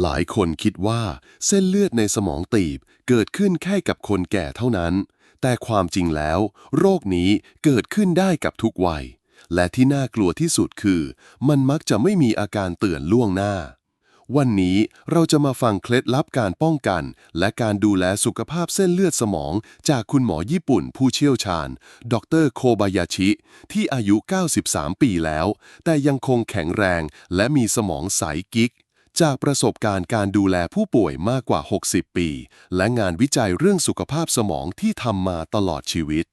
หลายคนคิดว่าเส้นเลือดในสมองตีบเกิดขึ้นแค่กับคนแก่เท่านั้น แต่ความจริงแล้ว โรคนี้เกิดขึ้นได้กับทุกวัย และที่น่ากลัวที่สุดคือ มันมักจะไม่มีอาการเตือนล่วงหน้า วันนี้เราจะมาฟังเคล็ดลับการป้องกัน และการดูแลสุขภาพเส้นเลือดสมอง จากคุณหมอญี่ปุ่นผู้เชี่ยวชาญ ดรโคบายาชิ ที่อายุ 93 ปีแล้ว แต่ยังคงแข็งแรงและมีสมองใสกิ๊ก จากประสบการณ์การดูแลผู้ป่วยมากกว่า 60 ปี และงานวิจัยเรื่องสุขภาพสมองที่ทำมาตลอดชีวิต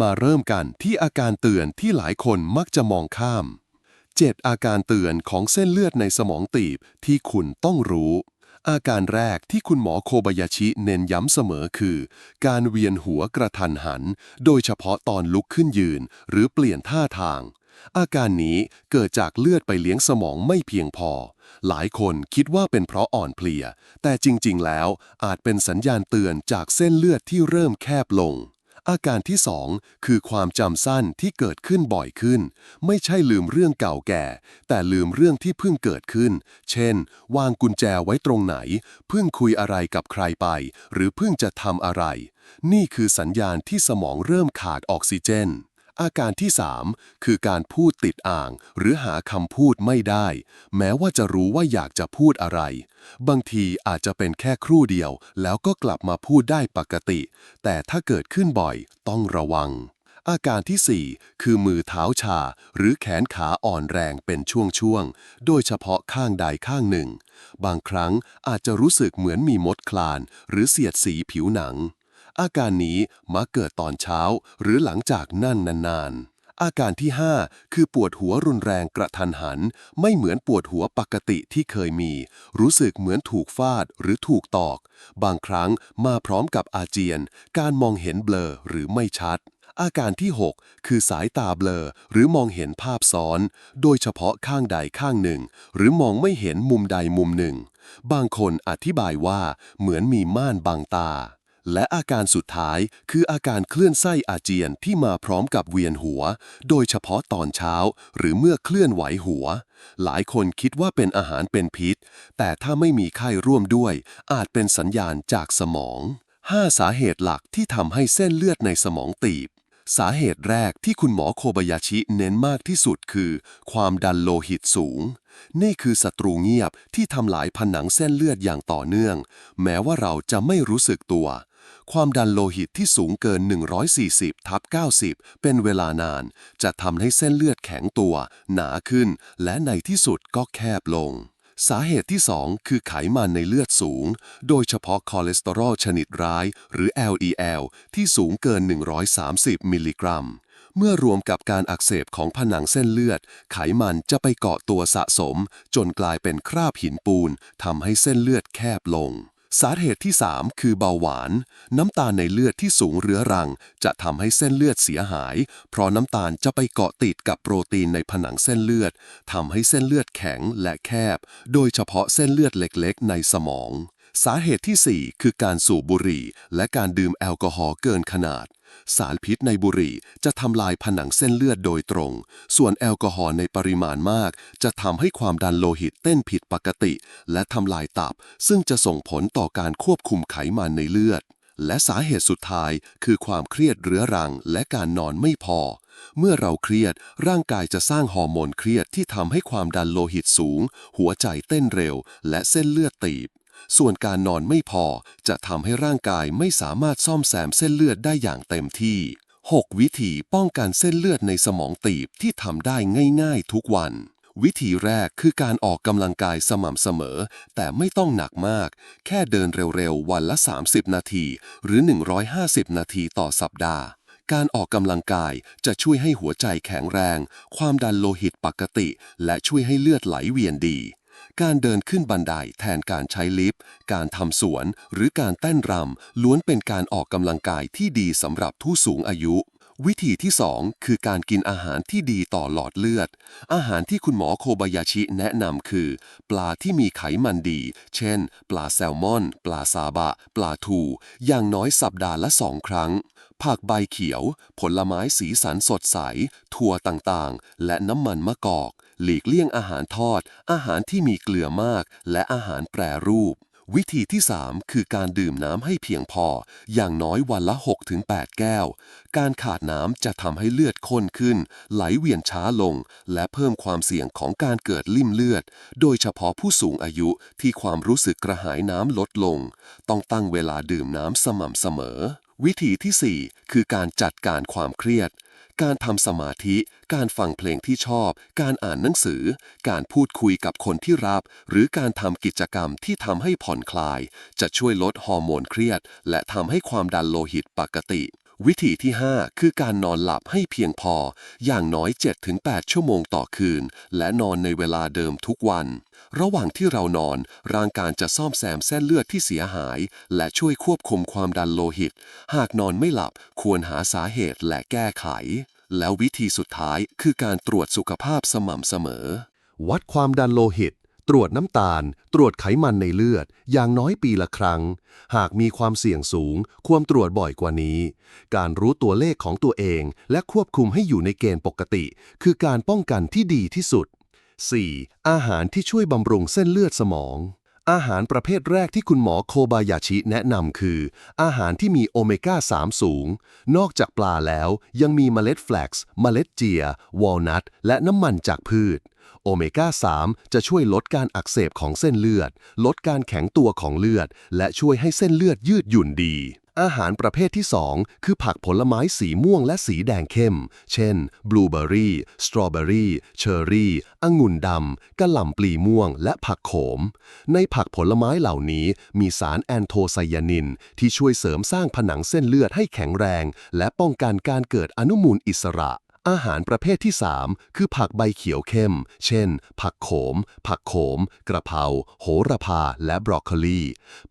มาเริ่มกันที่อาการเตือนที่หลายคนมักจะมองข้าม 7 อาการเตือนของเส้นเลือดในสมองตีบที่คุณต้องรู้ อาการแรกที่คุณหมอโคบายาชิเน้นย้ำเสมอคือ การเวียนหัวกระทันหัน โดยเฉพาะตอนลุกขึ้นยืน หรือเปลี่ยนท่าทาง อาการนี้เกิดจากเลือดไปเลี้ยงสมองไม่เพียงพอ หลายคนคิดว่าเป็นเพราะอ่อนเพลีย แต่จริง ๆ แล้วอาจเป็นสัญญาณเตือนจากเส้นเลือดที่เริ่มแคบลง อาการที่สองคือความจำสั้นที่เกิดขึ้นบ่อยขึ้น ไม่ใช่ลืมเรื่องเก่าแก่ แต่ลืมเรื่องที่เพิ่งเกิดขึ้น เช่น วางกุญแจไว้ตรงไหน เพิ่งคุยอะไรกับใครไป หรือเพิ่งจะทำอะไร นี่คือสัญญาณที่สมองเริ่มขาดออกซิเจน อาการที่ 3 คือการพูดติดอ่าง หรือหาคำพูดไม่ได้ แม้ว่าจะรู้ว่าอยากจะพูดอะไร บางทีอาจจะเป็นแค่ครู่เดียว แล้วก็กลับมาพูดได้ปกติ แต่ถ้าเกิดขึ้นบ่อยต้องระวัง อาการที่ 4 คือมือเท้าชา หรือแขนขาอ่อนแรงเป็นช่วงๆ โดยเฉพาะข้างใดข้างหนึ่ง บางครั้งอาจจะรู้สึกเหมือนมีมดคลาน หรือเสียดสีผิวหนัง อาการนี้มักเกิดตอนเช้าหรือหลังจากนั่นนานๆ อาการที่ 5 คือปวดหัวรุนแรงกระทันหัน ไม่เหมือนปวดหัวปกติที่เคยมี รู้สึกเหมือนถูกฟาดหรือถูกตอก บางครั้งมาพร้อมกับอาเจียน การมองเห็นเบลอหรือไม่ชัดอาการที่ 6 คือสายตาเบลอ หรือมองเห็นภาพซ้อน โดยเฉพาะข้างใดข้างหนึ่ง หรือมองไม่เห็นมุมใดมุมหนึ่ง บางคนอธิบายว่าเหมือนมีม่านบังตา และอาการสุดท้ายคืออาการเคลื่อนไส้อาเจียนที่มาพร้อมกับเวียนหัว โดยเฉพาะตอนเช้าหรือเมื่อเคลื่อนไหวหัว หลายคนคิดว่าเป็นอาหารเป็นพิษ แต่ถ้าไม่มีไข้ร่วมด้วย อาจเป็นสัญญาณจากสมอง 5 สาเหตุหลักที่ทำให้เส้นเลือดในสมองตีบ สาเหตุแรกที่คุณหมอโคบายาชิเน้นมากที่สุดคือ ความดันโลหิตสูงนี่คือศัตรูเงียบที่ทำลายผนังเส้นเลือดอย่างต่อเนื่อง แม้ว่าเราจะไม่รู้สึกตัว ความดันโลหิตที่สูงเกิน 140ทับ90 เป็นเวลานาน จะทำให้เส้นเลือดแข็งตัว หนาขึ้น และในที่สุดก็แคบลง สาเหตุที่ 2 คือไขมันในเลือดสูง โดยเฉพาะคอเลสเตอรอลชนิดร้าย หรือ LDL ที่สูงเกิน 130 มิลลิกรัมเมื่อรวมกับการอักเสบของผนังเส้นเลือด ไขมันจะไปเกาะตัวสะสม จนกลายเป็นคราบหินปูนทำให้เส้นเลือดแคบลง สาเหตุที่ 3 คือเบาหวาน น้ำตาลในเลือดที่สูงเรื้อรัง จะทำให้เส้นเลือดเสียหาย เพราะน้ำตาลจะไปเกาะติดกับโปรตีนในผนังเส้นเลือดทำให้เส้นเลือดแข็งและแคบ โดยเฉพาะเส้นเลือดเล็กๆ ในสมอง สาเหตุที่ 4 คือการสูบบุหรี่ และการดื่มแอลกอฮอล์เกินขนาด สารพิษในบุหรี่จะทำลายผนังเส้นเลือดโดยตรง ส่วนแอลกอฮอล์ในปริมาณมาก จะทำให้ความดันโลหิตเต้นผิดปกติ และทำลายตับ ซึ่งจะส่งผลต่อการควบคุมไขมันในเลือด และสาเหตุสุดท้าย คือความเครียดเรื้อรังและการนอนไม่พอ เมื่อเราเครียดร่างกายจะสร้างฮอร์โมนเครียดที่ทำให้ความดันโลหิตสูง หัวใจเต้นเร็ว และเส้นเลือดตีบ ส่วนการนอนไม่พอจะทำให้ร่างกายไม่สามารถซ่อมแซมเส้นเลือดได้อย่างเต็มที่ 6 วิธีป้องกันเส้นเลือดในสมองตีบที่ทำได้ง่ายๆทุกวัน วิธีแรกคือการออกกำลังกายสม่ำเสมอ แต่ไม่ต้องหนักมาก แค่เดินเร็วๆ วันละ 30 นาที หรือ 150 นาทีต่อสัปดาห์การออกกำลังกายจะช่วยให้หัวใจแข็งแรง ความดันโลหิตปกติ และช่วยให้เลือดไหลเวียนดี การเดินขึ้นบันไดแทนการใช้ลิฟต์ การทำสวน หรือการเต้นรำล้วนเป็นการออกกำลังกายที่ดีสำหรับผู้สูงอายุ วิธีที่ 2 คือการกินอาหารที่ดีต่อหลอดเลือด อาหารที่คุณหมอโคบายาชิแนะนำคือ ปลาที่มีไขมันดี เช่น ปลาแซลมอน ปลาซาบะ ปลาทู อย่างน้อยสัปดาห์ละสองครั้งผักใบเขียว ผลไม้สีสันสดใส ถั่วต่างๆ และน้ำมันมะกอก หลีกเลี่ยงอาหารทอด อาหารที่มีเกลือมาก และอาหารแปรรูป วิธีที่ 3 คือการดื่มน้ำให้เพียงพอ อย่างน้อยวันละ 6-8 แก้ว การขาดน้ำจะทำให้เลือดข้นขึ้น ไหลเวียนช้าลง และเพิ่มความเสี่ยงของการเกิดลิ่มเลือด โดยเฉพาะผู้สูงอายุที่ความรู้สึกกระหายน้ำลดลง ต้องตั้งเวลาดื่มน้ำสม่ำเสมอวิธีที่ 4 คือการจัดการความเครียด การทำสมาธิ การฟังเพลงที่ชอบ การอ่านหนังสือ การพูดคุยกับคนที่รัก หรือการทำกิจกรรมที่ทำให้ผ่อนคลาย จะช่วยลดฮอร์โมนเครียด และทำให้ความดันโลหิตปกติ วิธีที่ 5 คือการนอนหลับให้เพียงพอ อย่างน้อย 7-8 ชั่วโมงต่อคืน และนอนในเวลาเดิมทุกวันระหว่างที่เรานอน ร่างกายจะซ่อมแซมเส้นเลือดที่เสียหาย และช่วยควบคุมความดันโลหิต หากนอนไม่หลับควรหาสาเหตุและแก้ไข แล้ววิธีสุดท้ายคือการตรวจสุขภาพสม่ำเสมอ วัดความดันโลหิต ตรวจน้ำตาล ตรวจไขมันในเลือด อย่างน้อยปีละครั้ง หากมีความเสี่ยงสูง ควรตรวจบ่อยกว่านี้ การรู้ตัวเลขของตัวเอง และควบคุมให้อยู่ในเกณฑ์ปกติ คือการป้องกันที่ดีที่สุด 4. อาหารที่ช่วยบำรุงเส้นเลือดสมอง อาหารประเภทแรกที่คุณหมอโคบายาชิแนะนำคือ อาหารที่มีโอเมก้า 3 สูง นอกจากปลาแล้วยังมีเมล็ดแฟลกซ์เมล็ดเจีย วอลนัท และน้ำมันจากพืช โอเมก้า 3 จะช่วยลดการอักเสบของเส้นเลือด ลดการแข็งตัวของเลือด และช่วยให้เส้นเลือดยืดหยุ่นดี อาหารประเภทที่ 2 คือผักผลไม้สีม่วงและสีแดงเข้ม เช่น บลูเบอร์รี่ สตรอเบอรี่ เชอร์รี่ องุ่นดำกระหล่ำปลีม่วง และผักโขม ในผักผลไม้เหล่านี้มีสารแอนโทไซยานิน ที่ช่วยเสริมสร้างผนังเส้นเลือดให้แข็งแรง และป้องกันการเกิดอนุมูลอิสระ อาหารประเภทที่ 3 คือผักใบเขียวเข้ม เช่น ผักโขม ผักโขม กระเพรา โหระพา และบรอกโคลี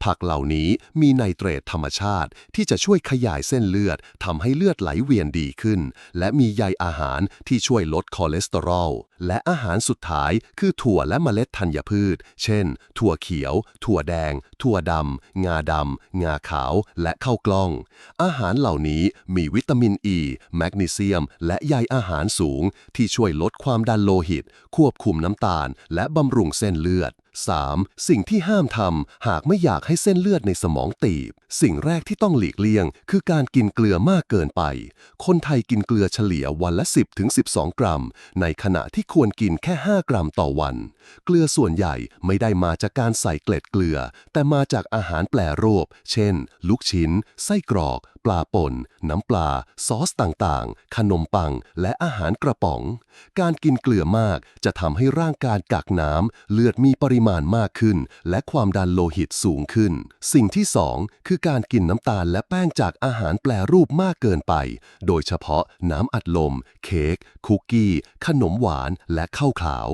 ผักเหล่านี้มีไนเตรตธรรมชาติ ที่จะช่วยขยายเส้นเลือดทำให้เลือดไหลเวียนดีขึ้น และมีใยอาหารที่ช่วยลดคอเลสเตอรอล และอาหารสุดท้ายคือถั่วและเมล็ดธัญพืช เช่น ถั่วเขียว ถั่วแดง ถั่วดำ งาดำ งาขาว และข้าวกล้อง อาหารเหล่านี้มีวิตามินอ e, ีแมกนีเซียม และใยอาหารสูง ที่ช่วยลดความดันโลหิต ควบคุมน้ำตาล และบำรุงเส้นเลือด 3. สิ่งที่ห้ามทำหากไม่อยากให้เส้นเลือดในสมองตีบ สิ่งแรกที่ต้องหลีกเลี่ยง คือการกินเกลือมากเกินไป คนไทยกินเกลือเฉลี่ยวันละ 10ถึง12กรัม ในขณะที่ควรกินแค่ 5 กรัมต่อวัน เกลือส่วนใหญ่ไม่ได้มาจากการใส่เกล็ดเกลือ แต่มาจากอาหารแปรรูป เช่น ลูกชิ้น ไส้กรอก ปลาป่น น้ำปลา ซอสต่างๆ ขนมปัง และอาหารกระป๋อง การกินเกลือมากจะทำให้ร่างกายกักน้ำเลือดมีปริริมาณมากขึ้น และความดันโลหิตสูงขึ้น สิ่งที่ 2 คือการกินน้ำตาลและแป้งจากอาหารแปรรูปมากเกินไป โดยเฉพาะน้ำอัดลม เค้ก คุกกี้ ขนมหวานและข้าวขาว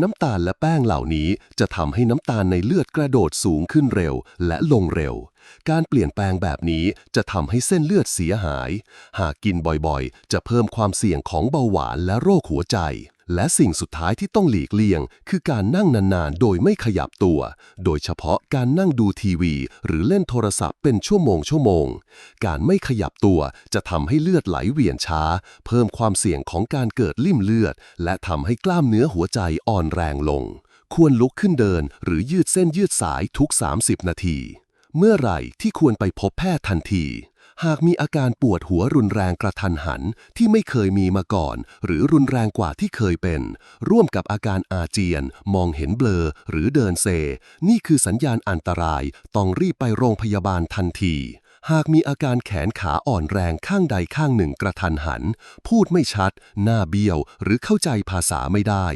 น้ำตาลและแป้งเหล่านี้จะทำให้น้ำตาลในเลือดกระโดดสูงขึ้นเร็ว และลงเร็ว การเปลี่ยนแปลงแบบนี้จะทำให้เส้นเลือดเสียหาย หากกินบ่อยๆ จะเพิ่มความเสี่ยงของเบาหวานและโรคหัวใจ และสิ่งสุดท้ายที่ต้องหลีกเลี่ยง คือการนั่งนานๆ โดยไม่ขยับตัว โดยเฉพาะการนั่งดูทีวี หรือเล่นโทรศัพท์เป็นชั่วโมงชั่วโมง การไม่ขยับตัวจะทำให้เลือดไหลเวียนช้า เพิ่มความเสี่ยงของการเกิดลิ่มเลือด และทำให้กล้ามเนื้อหัวใจอ่อนแรงลง ควรลุกขึ้นเดิน หรือยืดเส้นยืดสายทุก 30 นาที เมื่อไหร่ที่ควรไปพบแพทย์ทันที หากมีอาการปวดหัวรุนแรงกระทันหันที่ไม่เคยมีมาก่อน หรือรุนแรงกว่าที่เคยเป็น ร่วมกับอาการอาเจียน มองเห็นเบลอ หรือเดินเซ นี่คือสัญญาณอันตราย ต้องรีบไปโรงพยาบาลทันที หากมีอาการแขนขาอ่อนแรงข้างใดข้างหนึ่งกระทันหัน พูดไม่ชัด หน้าเบี้ยว หรือเข้าใจภาษาไม่ได้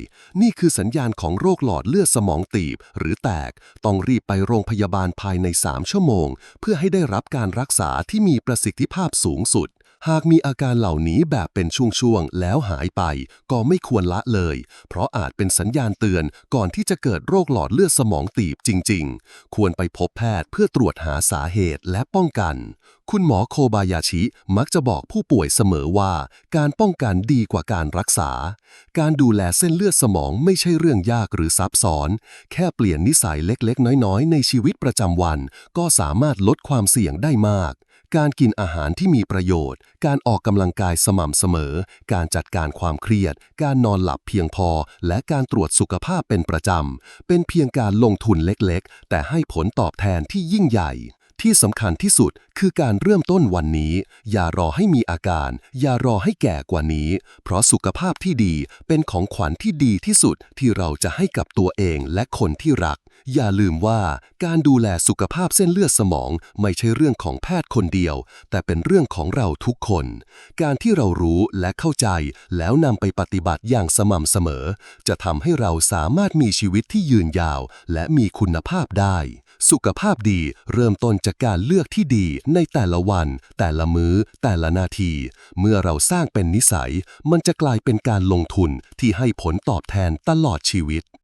นี่คือสัญญาณของโรคหลอดเลือดสมองตีบ หรือแตก ต้องรีบไปโรงพยาบาลภายใน 3 ชั่วโมง เพื่อให้ได้รับการรักษาที่มีประสิทธิภาพสูงสุด หากมีอาการเหล่านี้แบบเป็นช่วงๆ แล้วหายไป ก็ไม่ควรละเลย เพราะอาจเป็นสัญญาณเตือนก่อนที่จะเกิดโรคหลอดเลือดสมองตีบจริงๆ ควรไปพบแพทย์เพื่อตรวจหาสาเหตุและป้องกัน คุณหมอโคบายาชิมักจะบอกผู้ป่วยเสมอว่า การป้องกันดีกว่าการรักษา การดูแลเส้นเลือดสมองไม่ใช่เรื่องยากหรือซับซ้อน แค่เปลี่ยนนิสัยเล็กๆ น้อยๆ ในชีวิตประจำวัน ก็สามารถลดความเสี่ยงได้มาก การกินอาหารที่มีประโยชน์ การออกกำลังกายสม่ำเสมอ การจัดการความเครียด การนอนหลับเพียงพอ และการตรวจสุขภาพเป็นประจำ เป็นเพียงการลงทุนเล็กๆ แต่ให้ผลตอบแทนที่ยิ่งใหญ่ ที่สำคัญที่สุดคือการเริ่มต้นวันนี้ อย่ารอให้มีอาการ อย่ารอให้แก่กว่านี้ เพราะสุขภาพที่ดีเป็นของขวัญที่ดีที่สุดที่เราจะให้กับตัวเองและคนที่รัก อย่าลืมว่าการดูแลสุขภาพเส้นเลือดสมองไม่ใช่เรื่องของแพทย์คนเดียว แต่เป็นเรื่องของเราทุกคน การที่เรารู้และเข้าใจแล้วนำไปปฏิบัติอย่างสม่ำเสมอ จะทำให้เราสามารถมีชีวิตที่ยืนยาว และมีคุณภาพได้ สุขภาพดีเริ่มต้นจากการเลือกที่ดีในแต่ละวัน แต่ละมื้อ แต่ละนาที เมื่อเราสร้างเป็นนิสัย มันจะกลายเป็นการลงทุนที่ให้ผลตอบแทนตลอดชีวิต